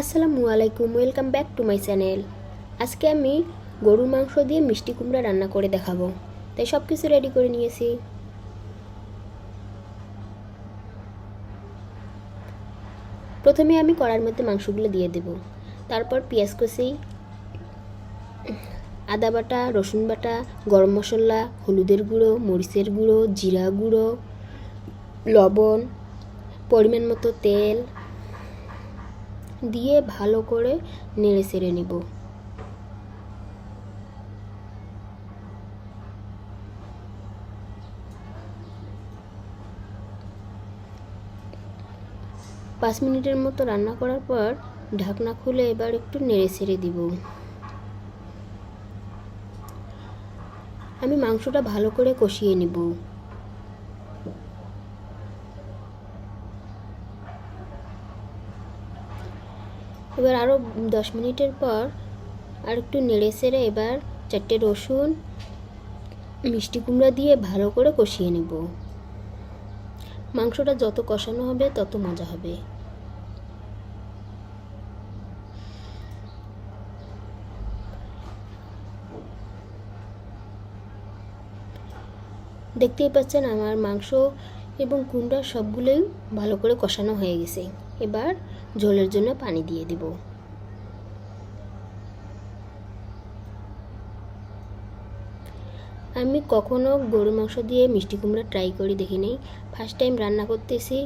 আসসালামু আলাইকুম, welcome back to my channel. আজকে আমি গরুর মাংস দিয়ে মিষ্টি কুমড়া রান্না করে দেখাবো। তাই সব কিছু রেডি করে নিয়েছি। প্রথমে আমি কড়ার মধ্যে মাংসগুলো দিয়ে দেব। তারপর পেঁয়াজ কষি আদা বাটা, রসুন বাটা, গরম মশলা, হলুদের গুঁড়ো, মরিচের গুঁড়ো, জিরা গুঁড়ো, লবণ, পরিমাণ মতো তেল দিয়ে ভালো করে নেড়ে চেড়ে নিব। পাঁচ মিনিটের মতো রান্না করার পর ঢাকনা খুলে এবার একটু নেড়ে ছেড়ে দিব। আমি মাংসটা ভালো করে কষিয়ে নিব। এবার আরও দশ মিনিটের পর আর একটু নেড়ে সেড়ে এবার চারটে রসুন, মিষ্টি কুমড়া দিয়ে ভালো করে কষিয়ে নেব। মাংসটা যত কষানো হবে তত মজা হবে। দেখতেই পাচ্ছেন আমার মাংস এবং কুমড়া সবগুলোই ভালো করে কষানো হয়ে গেছে। এবার ঝোলের জন্য পানি দিয়ে দিব। আমি কখনো গরু মাংস দিয়ে মিষ্টি কুমড়া ট্রাই করে দেখিনি ফার্স্ট টাইম রান্না করতেছি,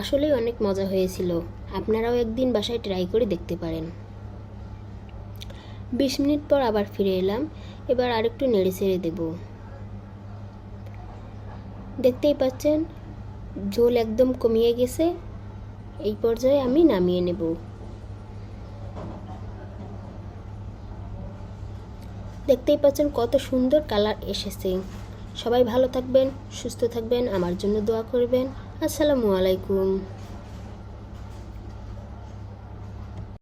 আসলেই অনেক মজা হয়েছিল। আপনারাও একদিন বাসায় ট্রাই করে দেখতে পারেন। বিশ মিনিট পর আবার ফিরে এলাম, এবার আরেকটু নেড়ে ছেড়ে দেব। দেখতেই পাচ্ছেন ঝোল একদম কমিয়ে গেছে। এই পর্যায়ে আমি নামিয়ে নেব। দেখতেই পাচ্ছেন কত সুন্দর কালার এসেছে। সবাই ভালো থাকবেন, সুস্থ থাকবেন, আমার জন্য দোয়া করবেন। আসসালামু আলাইকুম।